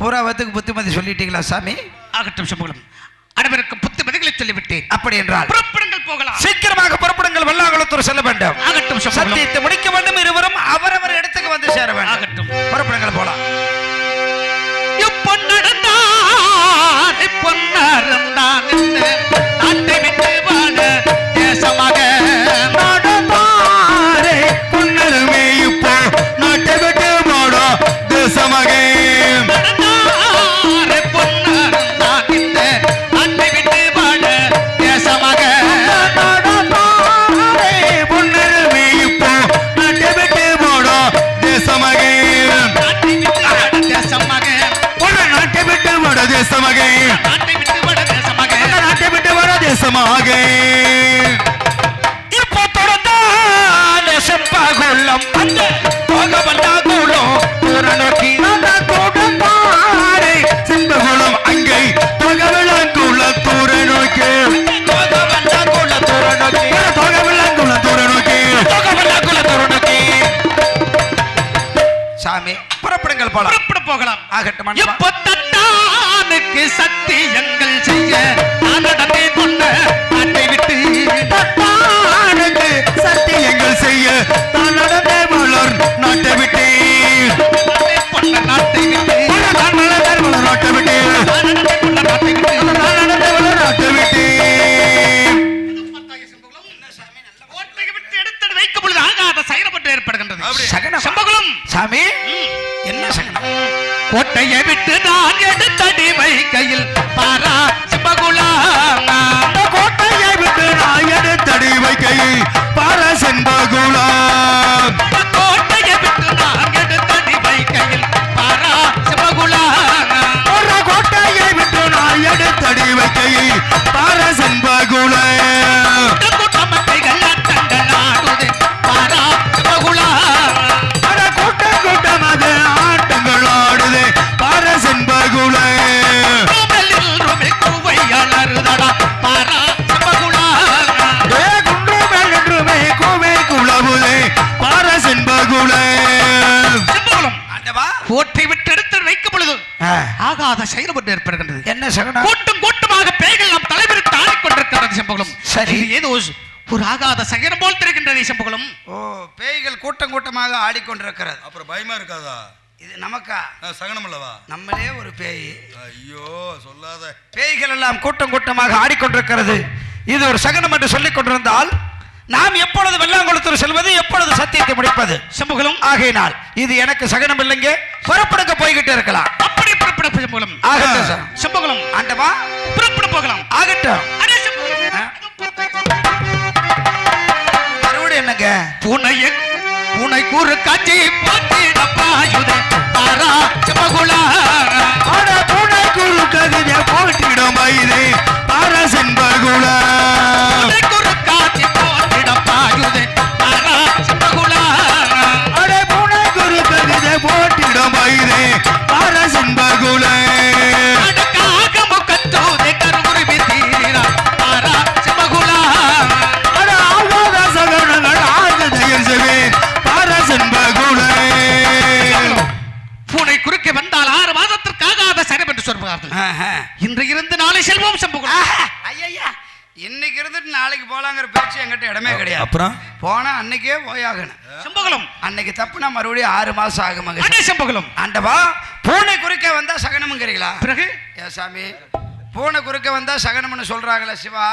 பூராவத்துக்கு புத்திமதி சொல்லிட்டீங்களா சாமி? ஆகட்டும் சம்பளம். அனைவருக்கும் புத்து பதில்களை சொல்லிவிட்டேன். அப்படி என்றால் புறப்படுங்கள் போகலாம். சீக்கிரமாக புறப்படுங்கள் வெள்ளாகுளத்தூர் செல்ல வேண்டும். ஆகட்டும் சத்தியத்தை முடிக்க வேண்டும் இருவரும் அவரவர் இடத்துக்கு வந்து சேர வேண்டும். ஆகட்டும். புறப்படுங்கள் போலாம். பொன்னடந்தான் பொன்னரந்தான் நாட்டை விட்டு வர தேசமாக. ஆகாத செயல்பட்டு ஏற்படுகின்றது. என்ன சகனம் கூட்டம் கூட்டமாக பேய்கள் நம் தலைவருக்கு ஆடிக்கொண்டிருக்கிறது செம்பகுலம் சரி. இது ஏதோ ஒரு ஆகாத சகரம் போல் தெரிகின்றது செம்பகுலம் ஓ பேய்கள் கூட்டம் கூட்டமாக ஆடிக்கொண்டிருக்கிறது. அப்புறம் பயமா இருக்காதா? இது நமக்கா? சகனம் அல்லவா? நம்மளே ஒரு பேய். ஐயோ சொல்லாத. பேய்கள் எல்லாம் கூட்டம் கூட்டமாக ஆடிக்கொண்டிருக்கிறது. இது ஒரு சகனம் என்று சொல்லிக் கொண்டிருந்தால் நாம் எப்பொழுது வெள்ளாங்குளத்தூர் செல்வது எப்பொழுது சத்தியத்தை முடிப்பது? செம்பகுலம் ஆகையினால் இது எனக்கு சகனம் இல்லைங்க புறப்படுக்க போய்கிட்டு இருக்கலாம். ஆகட்டும் சார். செம்பகுலம் ஆண்டவா. புறப்பட போகலாம். ஆகட்டும். என்னங்க? பூனைய பூனை கூறு காட்சி போட்டிடப்பாயுதே பாரா செம்பகுலம் அட பூனை குரு கவிதை போட்டிடும் வயது பார செண்பகுலாம் அப்புறம்? போனா அன்னைக்கே போயாகணும். செம்பகுலம். அன்னைக்கு தப்புனா மறுபடியும் ஆறு மாசம் ஆகும் மகன் அடே செம்பகுலம். ஆண்டவா பூனை குறுக்க வந்தா சகனம்ங்கிறீங்களா? பிறகு? ஏ சாமி பூனை குறுக்க வந்தா சகனம்னு சொல்றாங்களே சிவா.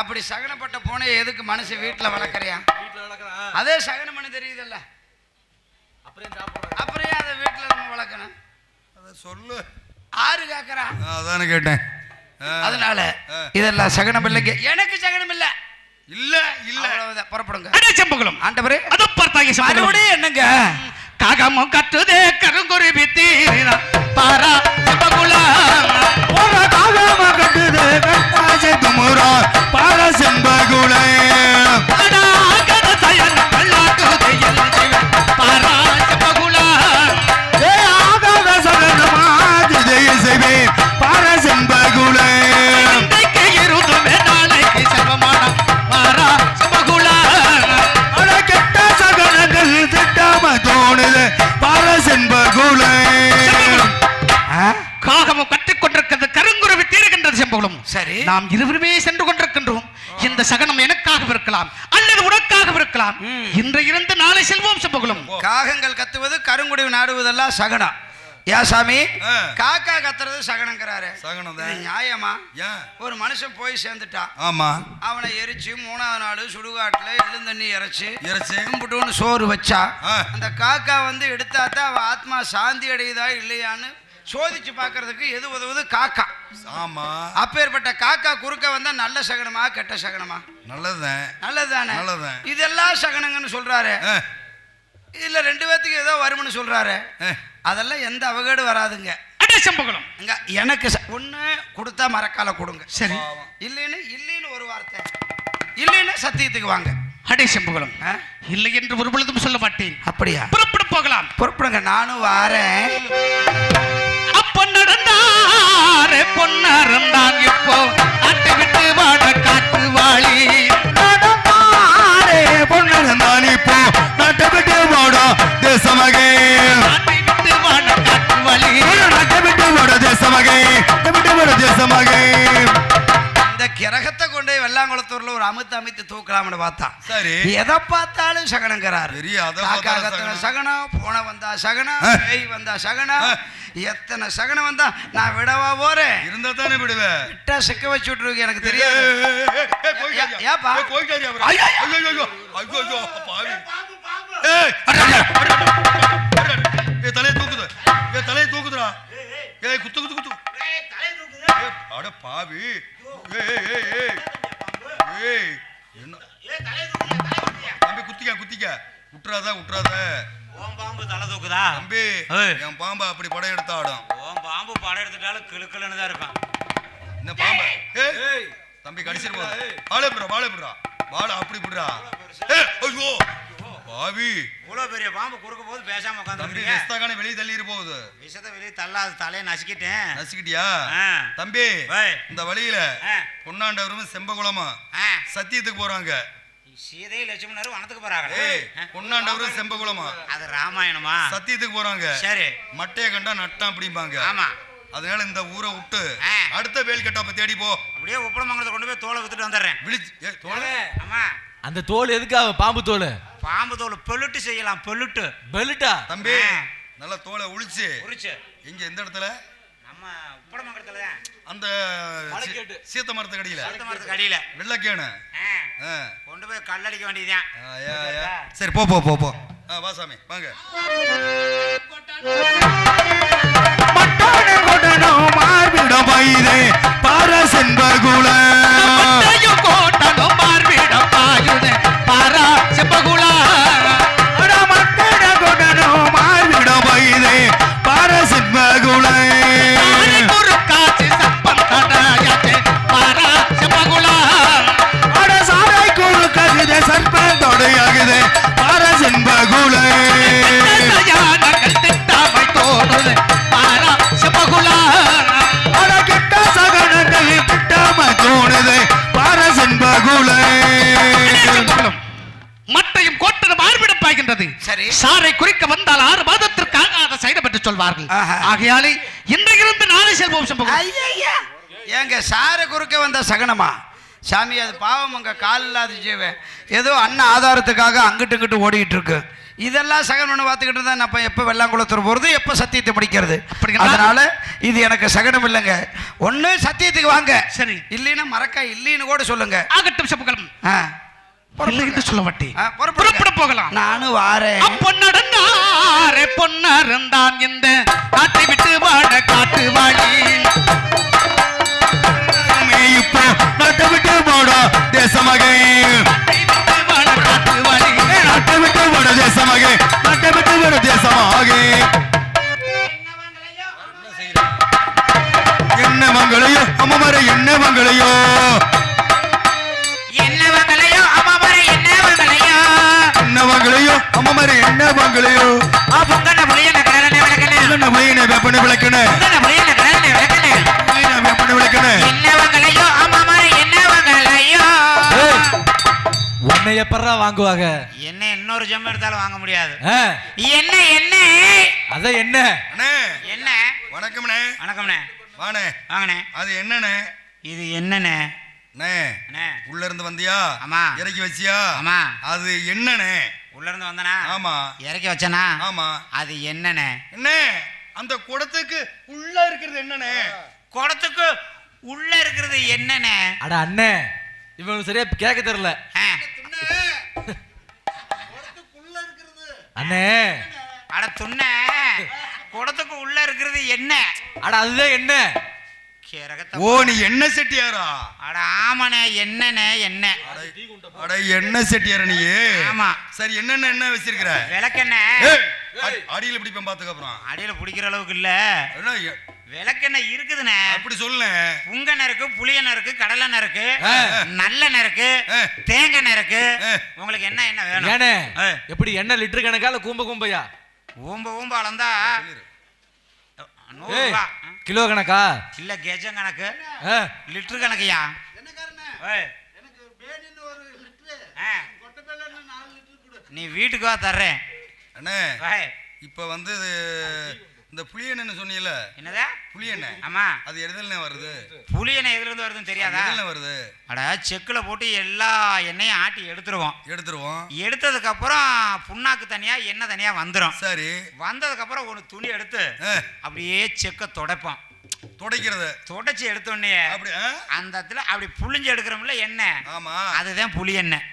அப்படி சகனப்பட்ட பூனையை எதுக்கு மனுஷன் வீட்டுல வளர்க்கறியா? அதே சகனம்னு தெரியுதுல்ல. அப்புறம் ஏன் அதை வீட்டுல நம்ம வளர்க்கணும்? சொல்லு. ஆறு காக்கறா. அதானே கேட்டேன். அதனால இதெல்லாம் சகனம் இல்லைங்க. எனக்கு சகனம் இல்ல. இல்ல இல்ல. அவ்வளவுதான் புறப்படுங்க. அடே செம்பகுலம் ஆண்டவரே. அது பார்த்தாங்க மறுபடியும் என்னங்க? காகமும் கத்துதே கருங்குருவி தீரா பாரா செம்பகுலம் ஒரு காகமா கட்டுது கட்டாசை துமுறா பார செண்பகுலாம் காகமும் கற்றுக்கொண்டிருக்கிறது கருங்குருவி தீருகின்றது செம்பகுளம். சரி. நாம் இருவருமே சென்று கொண்டிருக்கின்றோம். இந்த சகனம் எனக்காக இருக்கலாம் அல்லது உனக்காக இருக்கலாம். இன்று இருந்து நாளை செல்வோம் செம்பகுளம். காகங்கள் கத்துவது கருங்குடிவு நாடுவதெல்லாம் சகனம். யா சாமி. காக்கா கத்துறது சகனங்கிறாரு. சகனம் தான் நியாயமா? ஒரு மனுஷன் போய் சேர்ந்துட்டான். ஆமா. அவனை எரிச்சு மூணாவது நாள் சுடுகாட்டுல எள்ளுந்தண்ணி இறைச்சு இறைச்சி கும்பிட்டுன்னு சோறு வச்சா. அந்த காக்கா வந்து எடுத்தாத்தான் அவ ஆத்மா சாந்தி அடையுதா இல்லையான்னு சோதிச்சு பார்க்கிறதுக்கு எது உதவுது காக்கா. ஆமா. அப்பேற்பட்ட காக்கா குறுக்க வந்தா நல்ல சகனமா கெட்ட சகனமா? நல்லதுதான். நல்லதுதானே? நல்லதுதான். இதெல்லாம் சகனங்கன்னு சொல்றாரு. இதுல ரெண்டு பேத்துக்கு ஏதோ வரும்னு சொல்றாரு. அதெல்லாம் எந்த அவகேடு வராதுங்க. அடே செம்பகுலம் எனக்கு ஒண்ணு கொடுத்தா மரக்கால கொடுங்க. சரி. இல்லைன்னு இல்லைன்னு ஒரு வார்த்தை. இல்லைன்னு சத்தியத்துக்கு வாங்க. அடே செம்பகுலம்? இல்லை என்று ஒரு பொழுதும் சொல்ல மாட்டேன். அப்படியா? புறப்பட போகலாம். பொறுப்புடுங்க நானும் வாரேன். அப்ப நடந்தாரே பொன்னறந்தான் இப்போ. அட்டை விட்டு வாட காட்டு வாழி பொண்ணு இப்போ. நாட்டை விட்டு போடா தேசமகே. வாழி. விட்டு தேசமகே. விட்டு தேசமகே. இந்த கிரகத்தை கொண்டு வெள்ளாங்குளத்தூர்ல ஒரு அமுத்து அமைத்து தூக்கலாம்னு பார்த்தான் சரி. எதை பார்த்தாலும் சகனங்கிறாரு. சகனம். பூனை வந்தா சகனம். பேய் வந்தா சகனம். எத்தனை சகனம் வந்தா நான் விடவா போறேன்? இருந்தா தானே விடுவேன் விட்டா சிக்க வச்சு விட்டுருக்கு எனக்கு தெரியாது. ஏப்பா? ஐயா, ஐயா. தலையை ஏய் குத்து குத்து குத்து. ஏய், அட பாவி. ஏய் ஏய் ஏய் ஏய். ஏய் என்ன? தம்பி குத்திக்க குத்திக்க. விட்டுறாத விட்டுறாத ஓம் பாம்பு தலை தூக்குதா? தம்பி. என் பாம்பா அப்படி படம் எடுத்து ஆடும் ஓம் பாம்பு படம் எடுத்துட்டாலும் கிளுக்கிளுன்னு தான் இருப்பான். என்ன பாம்பா? ஏய். தம்பி கடிச்சிட்டு போகுது. வாழை பிடுறா வாழை பிடுறா. வாழை அப்படி பிடுறா. ஏய் ஐயோ. பாவி. இவ்வளோ பெரிய பாம்பு குறுக்க போது பேசாம தம்பி உட்காந்துருக்கீங்க வெஸ்தாக்கான வெளியே தள்ளிட்டு போகுது. விஷத்தை வெளியே தள்ளாது தலையை நசுக்கிட்டேன். நசிக்கிட்டியா? ஆ. தம்பி. இந்த வழியில. பொன்னாண்டவரும் செம்பகுளமா. சத்தியத்துக்கு போறாங்க. சீதை லட்சுமணரும் வனத்துக்கு போறாங்க. பொன்னாண்டவரும் செம்பகுளமா? அது ராமாயணமா? சத்தியத்துக்கு போறாங்க. சரி. மட்டைய கண்டா நட்டான் அப்படிம்பாங்க. ஆமா. அதனால இந்த ஊரை விட்டு. அடுத்த வேல் கட்டாப்ப தேடி போ. அப்படியே உப்பளமங்கலத்தை கொண்டு போய் தோலை வித்துட்டு வந்துடுறேன். விழிச்சு. தோழே ஆமா அந்த தோல் எதுக்காக? பாம்பு தோல். பாம்பு தோல் பொல்லுட்டு செய்யலாம் பொல்லுட்டு பெல்ட்டா? தம்பி. நல்ல தோலை உளிச்சு உரிச்சு. இங்க எந்த இடத்துல? நம்ம உப்பளமங்கலத்துல தான். அந்த சீத்த மரத்துக்கு அடியில அடுத்த மரத்துக்கு அடியில வெள்ளக்கேணு. கொண்டு போய் கல்லடிக்க வேண்டியதுதான். சரி போ போ போ போ. ஆ வா சாமி. வாங்க. சொல்வார்கள். ஆஹா. ஆகையாலே இன்றிருந்து நாளை செல்வோம் செம்பகுலம் ஐயா ஏங்க சார குறுக்க வந்த சகனமா? சாமி அது பாவம் அங்க கால் இல்லாத ஜீவன். ஏதோ அண்ணன் ஆதாரத்துக்காக அங்கிட்டு இங்கிட்டு ஓடிட்டு இருக்கு இதெல்லாம் சகனம் பார்த்துக்கிட்டு இருந்தா நான் எப்ப வெள்ளாங்குளத்தூர் போறது எப்ப சத்தியத்தை முடிக்கிறது? அப்படிங்களா? அதனால இது எனக்கு சகனம் இல்லைங்க. ஒண்ணு சத்தியத்துக்கு வாங்க. சரி. இல்லைன்னா மறக்க இல்லைன்னு கூட சொல்லுங்க. ஆகட்டும் செம்பகுலம் ஆ. இல்லை என்று சொல்ல புறப்படுங்க. புறப்பட போகலாம். நானும் வாரேன். பொன்னருந்தான் இந்த காட்டை விட்டு வாட காட்டு வாழி. இப்போ நாட்டை விட்டு போடா தேசமகை. நாட்டை விட்டு போட தேசமகை. நாட்டை விட்டு போட தேசமாகே. என்ன மங்களையோ அம்மமர என்ன மங்களையோ. அம்மமர என்ன மங்களையோ ஆ பொங்கன புளியன கடலனை விளக்கன? என்ன வெப்பனை பொங்கன புளியன கடலனை விளக்கன. வெப்பனை விளக்கணே என்ன வங்கலையோ? அம்மா என்ன வங்கலையோ? உன்னை எப்பறா வாங்குவாங்க? என்ன இன்னொரு ஜம் எடுத்தாலும் வாங்க முடியாது. என்ன என்ன? அதான் என்ன? அண்ணே. என்ன? வணக்கம்ண்ணே. வணக்கம்ண்ணே. வாண்ணே. வாங்கண்ணே. அது என்னண்ணே? இது என்னண்ணே? அண்ணே அண்ணே. உள்ள இருந்து வந்தியா? ஆமா. இறக்கி வச்சியா? ஆமா. அது என்னண்ணே? உள்ள இருந்து வந்தனா? ஆமா. இறக்கி வச்சனா? ஆமா. அது என்னண்ணே அண்ணே அந்த குடத்துக்கு உள்ள இருக்கிறது என்னண்ணே குடத்துக்கு உள்ள இருக்கிறது என்னண்ணே அட அண்ணே இவனுக்கு சரியா கேட்க தெரியல. ஆ, அண்ணே. அட துண்ண. குடத்துக்கு உள்ள இருக்கிறது என்ன? அட அதுதான் என்ன? ஓ நீ என்ன செட்டியாரா? அட ஆமாண்ணே என்னண்ணே என்ன அட என்ன செட்டியாரா நீ? ஆமா. சரி என்னென்ன என்ன வச்சிருக்கிற? அடி- அடியில பிடிப்பேன் பாத்துக்க அப்புறம் அடியில பிடிக்கிற அளவுக்கு இல்ல. விளக்கெண்ணெய் இருக்குதுண்ணே. அப்படி சொல்ல புங்கெண்ணெய் இருக்கு புளியெண்ணெய் இருக்கு கடலெண்ணெய் இருக்கு ஆ. நல்லெண்ணெய் இருக்கு. தேங்காய் இருக்கு. உங்களுக்கு என்ன என்ன வேணும். எப்படி என்ன லிட்டர் கணக்கா இல்ல கூம்ப கூம்பையா? ஊம்ப ஊம்ப அளந்தா. கிலோ கணக்கா? இல்ல கெஜம் கணக்கு. ஆ, லிட்டர் கணக்குயா. நீ வீட்டுக்கு வா தர்றேன். அண்ணே. இப்ப வந்து இந்த புளியெண்ணெய் சொன்னீல என்னதா? புளியெண்ணெய் ஆமா. அது எதுல வருது? புளி எண்ணெய் எதுல இருந்து வருதுன்னு தெரியாதா? எதுல வருது? அட செக்குல போட்டு எல்லா எண்ணெயும் ஆட்டி எடுத்துருவோம். எடுத்துருவோம். எடுத்ததுக்கு அப்புறம் புண்ணாக்கு தனியா எண்ணெய் தனியா வந்துடும் சரி. வந்ததுக்கு அப்புறம் ஒரு துணி எடுத்து ஆ, அப்படியே செக்க துடைப்போம். துடைக்கிறது. துடைச்சி எடுத்தோடனே அப்படி ஆ? அந்த இடத்துல அப்படி புளிஞ்சு எடுக்கிறோம்ல எண்ணெய். ஆமா. அதுதான் புளி எண்ணெய்.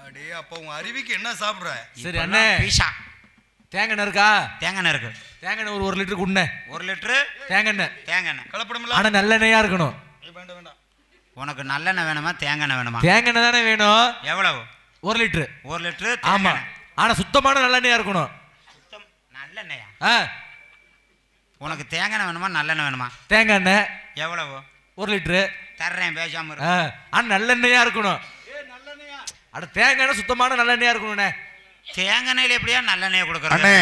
அடே அப்ப உங்க அருவிக்கு என்ன சாப்பிடுற? சரி அண்ணே. பீஸா. தேங்காய் எண்ணெய் இருக்கா? தேங்காய் எண்ணெய் இருக்கு. தேங்காய் எண்ணெய் ஒரு ஒரு லிட்டர் குண்ணே ஒரு லிட்டரு தேங்காய் எண்ணெய். தேங்காய் எண்ணெய். கலப்படமில்ல ஆனா நல்லெண்ணெயா இருக்கணும். வேண்டாம் வேண்டாம். உனக்கு நல்லெண்ணெய் வேணுமா தேங்காய் எண்ணெய் வேணுமா? தேங்காய் எண்ணெய் தானே வேணும். எவ்வளவு? ஒரு லிட்டரு. ஒரு லிட்டரு ஆமா. தேங்காய் எண்ணெய். ஆனா சுத்தமான நல்லெண்ணெயா இருக்கணும். சுத்தம் நல்லெண்ணெயா ஆ. உனக்கு தேங்காய் எண்ணெய் வேணுமா நல்லெண்ணெய் வேணுமா? தேங்காய் எண்ணெய். எவ்வளவு? ஒரு லிட்டரு. தர்றேன் பேசாம இரு. ஆ. ஆனா நல்லெண்ணெயா இருக்கணும். அட தேங்காய் எண்ணெய் சுத்தமான நல்லெண்ணெயா இருக்கணும்ண்ணே தேங்காய் எண்ணெயில எப்படியா நல்லெண்ணெய் கொடுக்குறது? அண்ணே.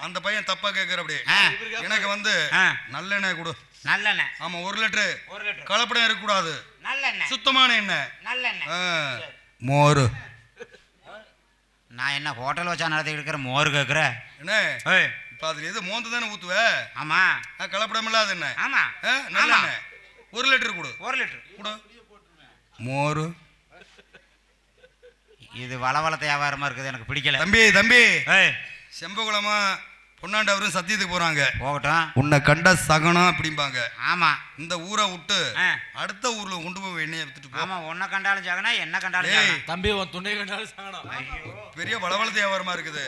அந்த பையன் தப்பா கேக்குற அப்படி ஆ. எனக்கு வந்து ஆ. நல்லெண்ணெய் கொடு. நல்லெண்ணெய் ஆமா ஒரு லிட்டரு. ஒரு லிட்டர். கலப்படம் இருக்கக்கூடாது. நல்லெண்ணெய் சுத்தமான எண்ணெய். நல்லெண்ணெய் ஆ. மோரு. நான் என்ன ஹோட்டல் வச்சா நடத்தி இருக்கிற மோர் கேட்குற என்ன இப்ப அதுல எது மோந்து தானே ஊத்துவ? ஆமா. ஆ, கலப்படம் இல்லாத எண்ணெய். ஆமா. ஆ, நல்லெண்ணெய் ஒரு லிட்டர் கொடு. ஒரு லிட்டர். கொடு. மோரு. இது வளவளத்த வியாபாரமா இருக்குது எனக்கு பிடிக்கல. தம்பி தம்பி. செம்பகுளமா பொன்னாண்டவரும் சத்தியத்துக்கு போறாங்க. போகட்டும். உன்னை கண்ட சகனம் அப்படிம்பாங்க. ஆமா. இந்த ஊரை விட்டு ஆ. அடுத்த ஊர்ல கொண்டு போய் எண்ணெயை வித்துட்டு போ. ஆமா உன்னை கண்டாலும் ஜாகனா என்ன கண்டாலும் தம்பி உன் துணை கண்டாலும் சாகணும் பெரிய வளவள வியாபாரமா இருக்குது.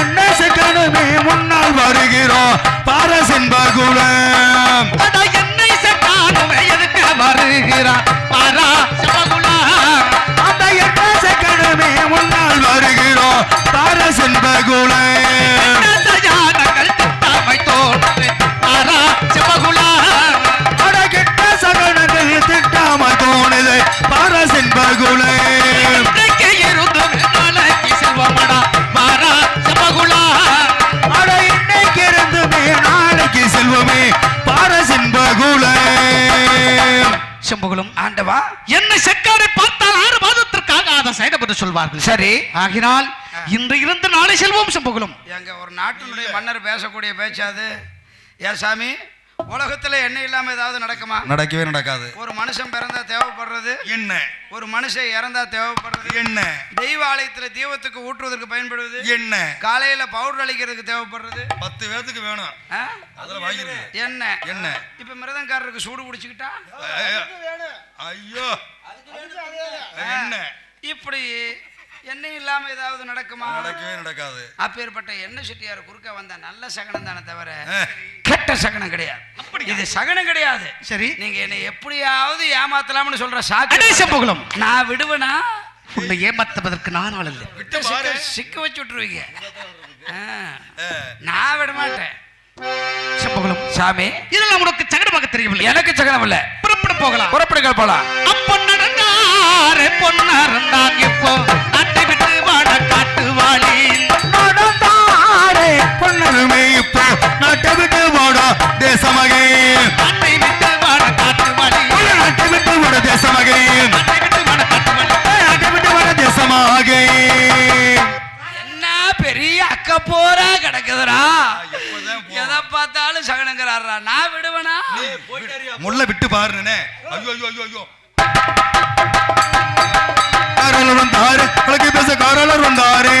என்ன சிக்கனமே முன்னால் சொல்வார்கள். சரி. ஆகினால் இன்று இருந்து நாளை செல்வோம் செம்பகுலம் எங்க ஒரு நாட்டினுடைய மன்னர் பேசக்கூடிய பேச்சாது ஏன் சாமி உலகத்துல எண்ணெய் இல்லாம ஏதாவது நடக்குமா? நடக்கவே நடக்காது. ஒரு மனுஷன் பிறந்தா தேவைப்படுறது? என்ன? ஒரு மனுஷன் இறந்தா தேவைப்படுறது? என்ன? தெய்வ ஆலயத்துல தெய்வத்துக்கு ஊற்றுவதற்கு பயன்படுவது? என்ன? காலையில பவுடர் அளிக்கிறதுக்கு தேவைப்படுறது? பத்து பேத்துக்கு வேணும். ஆ? அதுல வாங்கிருக்கு என்ன? என்ன? இப்ப மிருதங்காரருக்கு சூடு குடிச்சுக்கிட்டா? ஐயோ. என்ன? இப்படி எண்ணெய் இல்லாம ஏதாவது நடக்குமா? நடக்கவே நடக்காது. அப்பேற்பட்ட எண்ணெய் செட்டியார் குறுக்க வந்த நல்ல சகனம் தானே தவிர. கெட்ட சகனம் கிடையாது. இது சகனம் கிடையாது. சரி. நீங்க என்னை எப்படியாவது ஏமாத்தலாம்னு சொல்ற சாக்கு செம்பகுலம் நான் விடுவேனா? உன்னை ஏமாத்துவதற்கு நான் ஆள் இல்லை. சிக்க- வச்சு விட்டுருவீங்க. நான் விட மாட்டேன். சாமி. இதெல்லாம் உனக்கு சகடமாக தெரியவில்லை எனக்கு சகனம் இல்ல புறப்பட போகலாம். புறப்படுகள் போலாம் அப்பொன் நடந்தாரே பொன்னறந்தான் இப்போ. நாட்டை விட்டு வாட காட்டு வாழி. நடந்தாரே பொன்னருமே இப்போ நாட்டை விட்டு போடா தேசமகே. விட்டு வாட காட்டு வாழி. நாட்டை விட்டு போட தேசமகே. நாட்டை விட்டு வாட காட்டு வாழி நாட்டை விட்டு போட தேசமாகே. என்ன பெரிய எதை பார்த்தாலும் சகனங்கிறாரா நான் விடுவேனா? முள்ள விட்டு பாருனே ஐயோ ஐயோ ஐயோ ஐயோ. காராளர் வந்தாரு. உலகை பேச காராளர் வந்தாரு.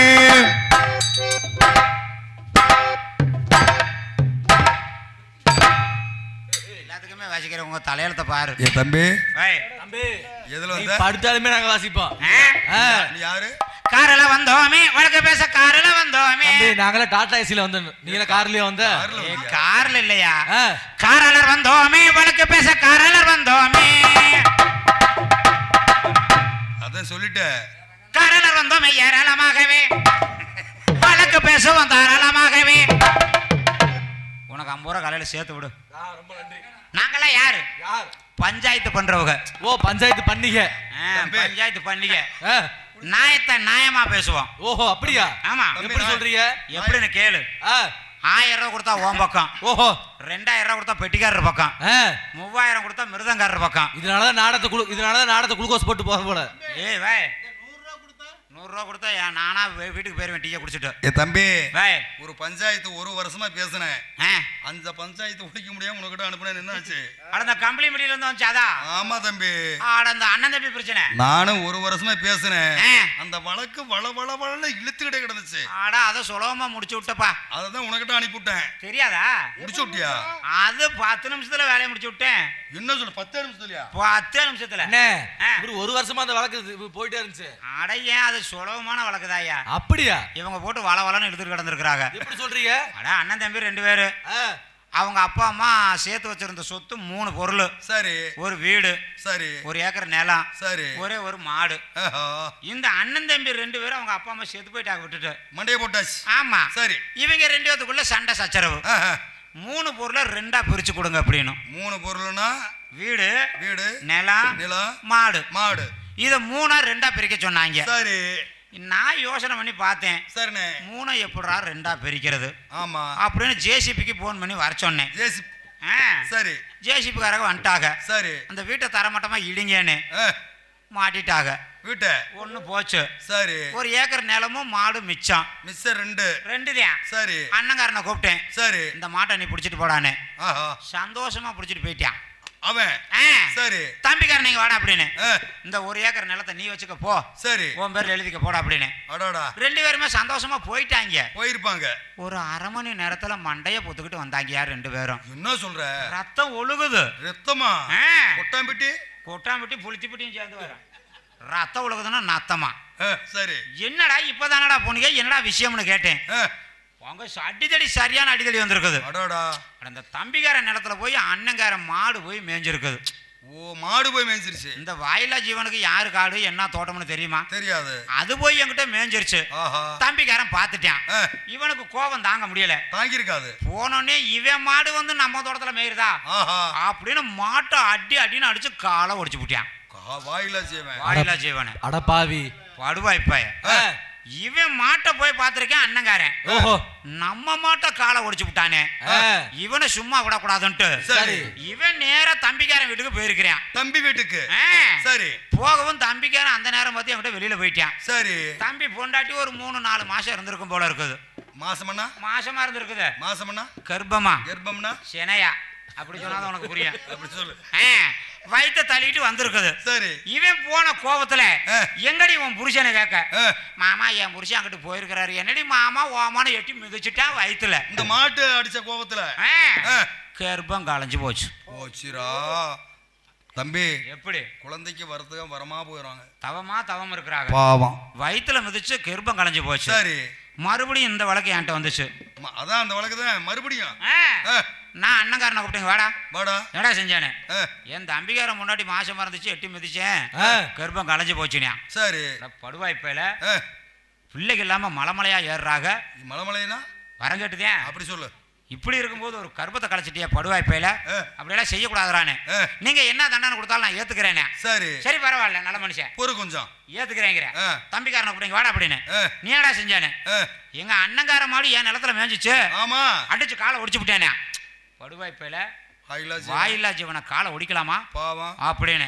எல்லாத்துக்குமே வாசிக்கிற உங்க தலையெழுத்த பாரு. ஏ தம்பி. வை. தம்பி. எதுல வந்த? படுத்தாலுமே நாங்க வாசிப்போம். நீ யாரு? காரில் வந்தோமே. வழக்கு பேச காரில் வந்தோமே. தம்பி நாங்களே டாடா ஏசில வந்து நீங்க கார்லயே வந்த. கார்ல இல்லையா. காரலர் வந்தோமே. வழக்கு பேச காரலர் வந்தோமே. அதான் சொல்லிட்டேன். காரலர் வந்தோமே ஏராளமாகவே. வழக்கு பேசுவோம் தாராளமாகவே உனக்கு ஐம்பது ரூபா காலையில சேர்த்து விடு. ரொம்ப நன்றி. நாங்களாம் யாரு? யார்? பஞ்சாயத்து பண்றவங்க. ஓ பஞ்சாயத்து பண்டிகை ஆ, பஞ்சாயத்து பண்டிகை ஆ. நியாயத்தை நியாயமா பேசுவோம். ஓஹோ அப்படியா? ஆமா. எப்படி சொல்றீங்க? எப்படின்னு கேளு. ஆ. ஆயிரம் ரூபா கொடுத்தா ஓம் பக்கம். ஓஹோ. ரெண்டாயிரம் ரூபா கொடுத்தா பெட்டிக்காரர் பக்கம். மூவாயிரம் கொடுத்தா மிருதங்காரர் பக்கம். இதனாலதான் நாடத்தை குளு இதனாலதான் நாடத்தை குளுக்கோஸ் போட்டு போற போல. ஏய் வை நூறுரூவா கொடுத்தா ஏன் நானா வீ- வீட்டுக்கு போயிருவேன் டீயை குடிச்சிட்டு. ஏ தம்பி. வை ஒரு பஞ்சாயத்து ஒரு வருஷமா பேசினேன். ஆ. அந்த பஞ்சாயத்து ஒழிக்க முடியாம உனக்கிட்ட அனுப்புனேன் என்னாச்சு? அட இந்த கம்பளி முடியல இருந்து வந்துச்சாதா ஆமா தம்பி. ஆட இந்த அண்ணன் தம்பி பிரச்சனை. நானும் ஒரு வருஷமா பேசினேன். ஆ. அந்த வழக்கு வள வள வள இழுத்துக்கிட்டே கிடந்துச்சு. ஆட அதை சுலபமா முடிச்சு விட்டப்பா. அதை தான் உனக்கிட்ட அனுப்பிவிட்டேன். தெரியாதா? முடிச்சு விட்டியா? அது பத்து நிமிஷத்துல வேலையை முடிச்சு விட்டேன். என்ன சொல்ல பத்து நிமிஷத்துலயா? பத்து நிமிஷத்துல. அண்ணே ஆ. இப்படி ஒரு வருஷமா அந்த வழக்கு இது போயிட்டே இருந்துச்சு. அட ஏன் அது சுலபமான வழக்குதாய்யா அப்படியா? இவங்க போட்டு வள வளன்னு எடுத்துட்டு கிடந்திருக்கிறாங்க. எப்படி சொல்றீங்க? அட அண்ணன் தம்பி ரெண்டு பேரு. அவங்க அப்பா அம்மா சேர்த்து வச்சிருந்த சொத்து மூணு பொருள். சரி. ஒரு வீடு. சரி. ஒரு ஏக்கர் நிலம். சரி. ஒரே ஒரு மாடு. இந்த அண்ணன் தம்பி ரெண்டு பேரும் அவங்க அப்பா அம்மா செத்து போயிட்டாங்க விட்டுட்டு. மண்டைய போட்டாச்சு. ஆமா. சரி. இவங்க ரெண்டு பேத்துக்குள்ள சண்டை சச்சரவு. மூணு பொருளை ரெண்டா பிரிச்சு கொடுங்க அப்படின்னு. மூணு பொருள்னா வீடு வீடு. நிலம் நிலம். மாடு. மாடு. இத மூணா ரெண்டா பிரிக்க சொன்னாங்க. சரி. நான் யோசனை பண்ணி பார்த்தேன். சரிண்ணே. மூணை எப்படிடா ரெண்டா பிரிக்கிறது? ஆமா. அப்படின்னு ஜேசிபிக்கு ஃபோன் பண்ணி வர சொன்னேன். ஜேசி ஆ, சரி. ஜேசிபிக்காரங்க வந்துட்டாங்க. சரி. அந்த வீட்டை தரமட்டமா இடிங்கன்னு ஆ, மாட்டிட்டாங்க. வீட்ட. ஒன்று போச்சு. சரி. ஒரு ஏக்கர் நிலமும் மாடு மிச்சம். மிஸ்டர் ரெண்டு. ரெண்டு தான் சரி. அண்ணங்காரனை கூப்பிட்டேன். சரி. இந்த மாட்டை நீ பிடிச்சிட்டு போடானே ஆஹா. சந்தோஷமா பிடிச்சிட்டு போயிட்டான். அவன். சரி. தம்பிக்காரன் நீங்க வாடா அப்படின்னு. இந்த ஒரு ஏக்கர் நிலத்தை நீ வச்சுக்க போ. சரி. உன் பேர்ல எழுதிக்க போடா அப்படின்னு. அடாடா. ரெண்டு பேருமே சந்தோஷமா போயிட்டாங்க. போயிருப்பாங்க. ஒரு அரை மணி நேரத்துல மண்டைய பொத்துக்கிட்டு வந்தாங்க யார் ரெண்டு பேரும். என்ன சொல்ற? ரத்தம் ஒழுகுது. ரத்தமா? கொட்டாம்பிட்டி? கொட்டாம்பட்டி புளிச்சிப்பட்டியும் சேர்ந்து வரும் ரத்தம் ஒழுகுதுன்னா நத்தமா. சரி. என்னடா இப்பதானடா போனீங்க? என்னடா விஷயம்னு கேட்டேன். உங்க அடிதடி சரியான அடிதடி வந்திருக்குது. இந்த தம்பிக்கார நிலத்துல போய் அண்ணங்கார மாடு போய் மேய்ஞ்சிருக்குது. ஓ மாடு போய் மேய்ச்சிருச்சு இந்த வாயிலா ஜீவனுக்கு யாரு காடு என்ன தோட்டம்னு தெரியுமா? தெரியாது. அது போய் என்கிட்ட மேய்ஞ்சிருச்சு. ஆஹா. தம்பிக்காரன் பார்த்துட்டான் இவனுக்கு கோபம் தாங்க முடியல. தாங்கியிருக்காது. போனோடனே இவன் மாடு வந்து நம்ம தோட்டத்துல ஆஹா. அப்படின்னு மாட்டை அடி அடின்னு அடிச்சு காலை ஒடிச்சு விட்டான் கா- வாயிலா செய்வேன் வாயிலா ஜீவனை. அட பாவி. படுவாய் பைய ஆ. இவன் மாட்டை போய் பார்த்திருக்கேன் அண்ணங்காரன். ஓஹோ. நம்ம மாட்டை காலை ஒடிச்சு விட்டானே. இவனை சும்மா விடக்கூடாதுன்ட்டு. சரி. இவன் நேரா தம்பிக்காரன் வீட்டுக்கு போயிருக்கிறான். தம்பி வீட்டுக்கு. சரி. போகவும் தம்பிக்காரன் அந்த நேரம் பார்த்து என்கிட்ட வெளியில போயிட்டான். சரி. தம்பி பொண்டாட்டி ஒரு மூணு நாலு மாசம் இருந்திருக்கும் போல இருக்குது. மாசமண்ணா? மாசமா இருந்திருக்குது. மாசமண்ணா? கர்ப்பமா? கர்ப்பம்னா சினையா. அப்படி சொன்னாதான் உனக்கு புரியும். அப்படி சொல்லு. வயித்தை தள்ளிட்டு வந்திருக்குது. சரி. இவன் போன கோபத்துல. எங்கடி உன் புருஷனை கேட்க? மாமா என் புருஷன் அங்கிட்டு போயிருக்கிறாரு. என்னடி மாமா ஓமான்னு எட்டி மிதிச்சுட்டான் வயித்துல. இந்த மாட்டு அடிச்ச கோபத்துல? கர்ப்பம் களைஞ்சு போச்சு. போச்சுரா. தம்பி எப்படி? குழந்தைக்கு வரத்துக்கு வரமா போயிடுவாங்க தவமா தவம் இருக்கிறாங்க. பாவம். வயித்துல மிதிச்சு கர்ப்பம் களைஞ்சு போச்சு. சரி. மறுபடியும் இந்த வழக்கு என்கிட்ட வந்துச்சு. அதான் அந்த வழக்கு தான். மறுபடியும்? நான் அண்ணங்காரனை கூப்பிட்டேங்க வாடா. வாடா. என்னடா செஞ்சானே? என் தம்பிக்காரன் முன்னாடி மாசம் இருந்துச்சு எட்டி மிதிச்சேன். கர்ப்பம் களைஞ்சு போச்சுனியா சரி. படுவாய்ப்பையில பிள்ளைக்கு இல்லாம மலைமலையா ஏறுறாங்க மலைமலைனா வரங்கட்டுதேன் அப்படி சொல்லு. இப்படி இருக்கும்போது ஒரு கர்ப்பத்தை களைச்சிட்டியா படுவாய்ப்பையில அப்படியெல்லாம் செய்யக்கூடாதுறானே. நீங்க என்ன தண்டனை கொடுத்தாலும் நான் ஏத்துக்கிறேனே. சரி. சரி பரவாயில்ல நல்ல மனுஷன். பொறு கொஞ்சம். ஏத்துக்கிறேங்கிற. தம்பிக்காரனை கூப்பிட்டீங்க வாடா அப்படின்னு. நீ என்னடா செஞ்சானே? எங்க அண்ணங்கார மாடு என் நிலத்துல மேய்ஞ்சிச்சு ஆமா. அடிச்சு காலை ஒடிச்சு விட்டானே. படுவாய்ப்பையில. வாயில்லா ஜீவனை. காலை ஒடிக்கலாமா? பாவம். அப்படின்னு.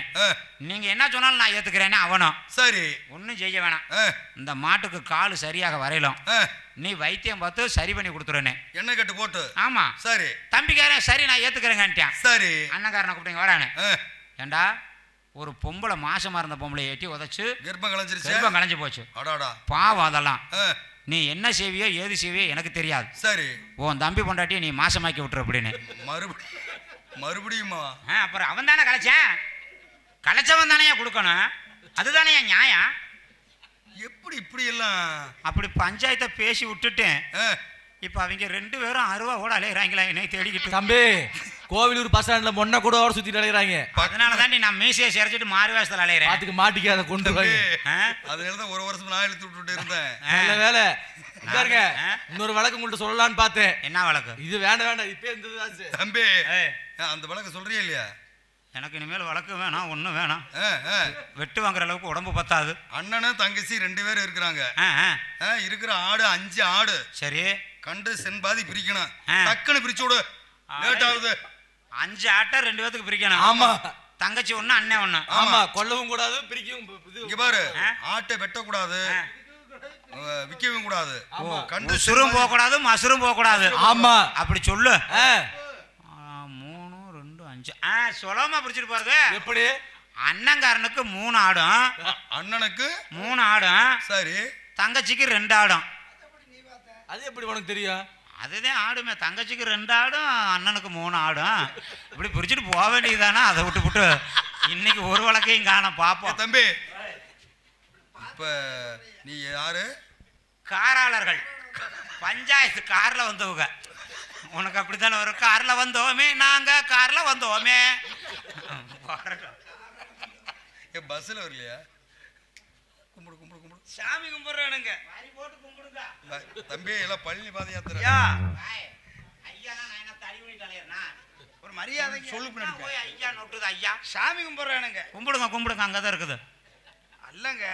நீங்க என்ன சொன்னாலும் நான் ஏத்துக்கிறேன்னு அவனும். சரி. ஒன்றும் செய்ய வேணாம். இந்த மாட்டுக்கு கால் சரியாக வரையலாம். நீ வைத்தியம் பார்த்து சரி பண்ணி கொடுத்துருனே எண்ணெய் கட்டு போட்டு. ஆமா. சரி. தம்பிக்காரன் சரி நான் ஏத்துக்கிறேங்கன்ட்டான் சரி. அண்ணக்காரனை கூப்பிட்டு வரானே ஏண்டா ஒரு பொம்பளை மாசமா இருந்த பொம்பளை ஏற்றி உதைச்சு கர்ப்பம் கலைஞ்சிருச்சு செல்வம் களைஞ்சு போச்சு. பாவம் அதெல்லாம். நீ என்ன செய்வியோ ஏது செய்வியோ எனக்கு தெரியாது. சரி. உன் தம்பி பொண்டாட்டியை நீ மாசமாக்கி விட்டுரு அப்படின்னு. மறுபடி மறுபடியுமா? ஆ, அப்புறம் அவன் தானே கலைச்சேன். கலைச்சவன் தானே கொடுக்கணும்? அதுதானே என் நியாயம்? எப்படி இப்படி எல்லாம் அப்படி பஞ்சாயத்தை பேசி விட்டுட்டேன். ஆ, இப்போ அவங்க ரெண்டு பேரும் அருவா ஓட அலையிறாங்களா என்னை தேடிக்கிட்டு. தம்பி கோவிலூர் பஸ் ஸ்டாண்ட்ல மொன்ன கூட ஓட சுத்திட்டு அலைகிறாங்க அதனால தாண்டி நான் மீசையை சரிச்சிட்டு மாறு வேஷத்தில் அலையிறேன். பாத்துக்கு மாட்டிக்காத கொண்டு ஆ? அதனால தான் ஒரு வருஷம் நான் இழுத்து விட்டுட்டு இருந்தேன். நல்ல வேலை. பாருங்க? இன்னொரு வழக்கு உங்கள்ட்ட சொல்லலாம்னு பார்த்தேன். என்ன வழக்கு? இது வேண்டாம் வேண்டாம். இப்பே இருந்தது தம்பி அந்த வழக்கு சொல்றியா இல்லையா? எனக்கு இனிமேல் வழக்கு வேணாம் ஒன்றும் வேணாம். ஆ, ஆ. வெட்டு வாங்குற அளவுக்கு உடம்பு பத்தாது. அண்ணனும் தங்கச்சி ரெண்டு பேரும் இருக்கிறாங்க. ஆ, ஆ, ஆ, இருக்கிற ஆடு அஞ்சு ஆடு. சரி. கண்டு செண்பாதி பிரிக்கணும். ஆ. டக்குன்னு பிரிச்சு விடு. லேட் ஆகுது. அஞ்சு ஆட்டை ரெண்டு பேத்துக்கு பிரிக்கணும். ஆமா. தங்கச்சி ஒன்று அண்ணன் ஒன்று ஆமா. கொல்லவும் கூடாது பிரிக்கவும் இங்க பாரு. ஆட்டை வெட்டக்கூடாது. விற்கவும் கூடாது. கண்டு உசுரும் போகக்கூடாது மசுரும் போகக்கூடாது. ஆமா. அப்படி சொல்லு. மூணு ரெண்டு அஞ்சு. ஆ சொல்லாம பிடிச்சிட்டு பாருங்க எப்படி? அண்ணங்காரனுக்கு மூணு ஆடும். அண்ணனுக்கு மூணு ஆடும். சரி. தங்கச்சிக்கு ரெண்டு ஆடும். அது எப்படி உனக்கு தெரியும்? அதுதான் ஆடுமே. தங்கச்சிக்கு ரெண்டு ஆடும் அண்ணனுக்கு மூணு ஆடும். இப்படி பிரிச்சுட்டு போக வேண்டியதுதானே? அதை விட்டு விட்டு இன்னைக்கு ஒரு வழக்கையும் காணோம். ஏ, பார்ப்போம் தம்பி. இப்ப நீ யாரு? காராளர்கள். பஞ்சாயத்து கார்ல வந்தவங்க. உனக்கு அப்படித்தானே வரும்? கார்ல வந்தோமே நாங்க கார்ல வந்தோமே. பஸ்ல வரலையா? கும்பிடு கும்பிடு கும்பிடு. சாமி கும்பிடுறானுங்க. தம்பி எல்லாம் பழனி பாத யாத்திரை? ஒரு மரியாதைங்க சொல்லு பின்னாடி. போய் ஐயா நோட்டுது ஐயா. சாமி கும்பிடுறானுங்க கும்பிடுங்க கும்பிடுங்க அங்கதான் இருக்குது. அல்லங்க.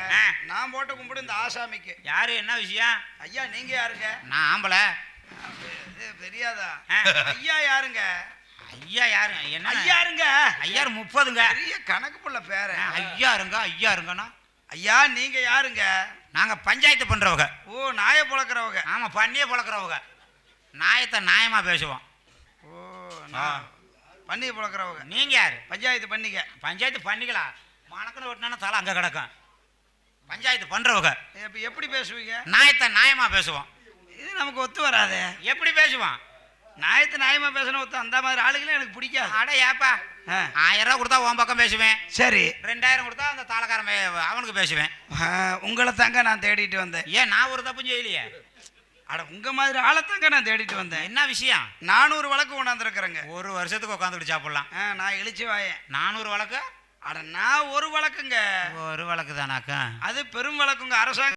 நான் போட்ட கும்பிடு இந்த ஆசாமிக்கு. யாரு என்ன விஷயம்? ஐயா நீங்க யாருங்க? நான் ஆம்பளை. இது தெரியாதா. ஐயா யாருங்க? ஐயா யாரு? என்ன? ஐயாருங்க ஐயா முப்பதுங்க. பெரிய கணக்கு புள்ள பேர ஐயா இருங்க ஐயா இருங்கண்ணா. ஐயா நீங்க யாருங்க? நாங்க பஞ்சாயத்து பண்றவங்க. ஓ நாய புழக்கிறவங்க. ஆமா பண்ணியே பழக்கிறவங்க. நாயத்தை நியாயமா பேசுவோம். ஓ பண்ணிய புழக்கிறவங்க. நீங்க யாரு? பஞ்சாயத்து பண்ணிக்க. பஞ்சாயத்து பண்ணிக்கலாம் மணக்குன்னு வெட்டினா தலை அங்க கிடக்கும். பஞ்சாயத்து பண்றவங்க. இப்ப எப்படி பேசுவீங்க? நாயத்தை நியாயமா பேசுவோம். இது நமக்கு ஒத்து வராதே. எப்படி பேசுவான் நாயத்தை நியாயமா பேசணும் ஒத்து அந்த மாதிரி ஆளுகளும் எனக்கு பிடிக்காது. அட ஏப்பா. ஆயிரம் ரூபா கொடுத்தா உன் பக்கம் பேசுவேன். சரி. ரெண்டாயிரம் கொடுத்தா அந்த தாளக்காரன் அவனுக்கு பேசுவேன். உங்களை தாங்க நான் தேடிட்டு வந்தேன். ஏன் நான் ஒரு தப்பும் செய்யலையே? அட உங்க மாதிரி ஆளை தாங்க நான் தேடிட்டு வந்தேன். என்ன விஷயம்? நானூறு வழக்கு கொண்டாந்துருக்குறேங்க ஒரு வருஷத்துக்கு உட்காந்துட்டு சாப்பிடலாம். நான் இழிச்சு வாயேன். நானூறு வழக்கு? அட நான் ஒரு வழக்குங்க. ஒரு வழக்கு தானாக்கா அது பெரும் வழக்குங்க. அரசாங்க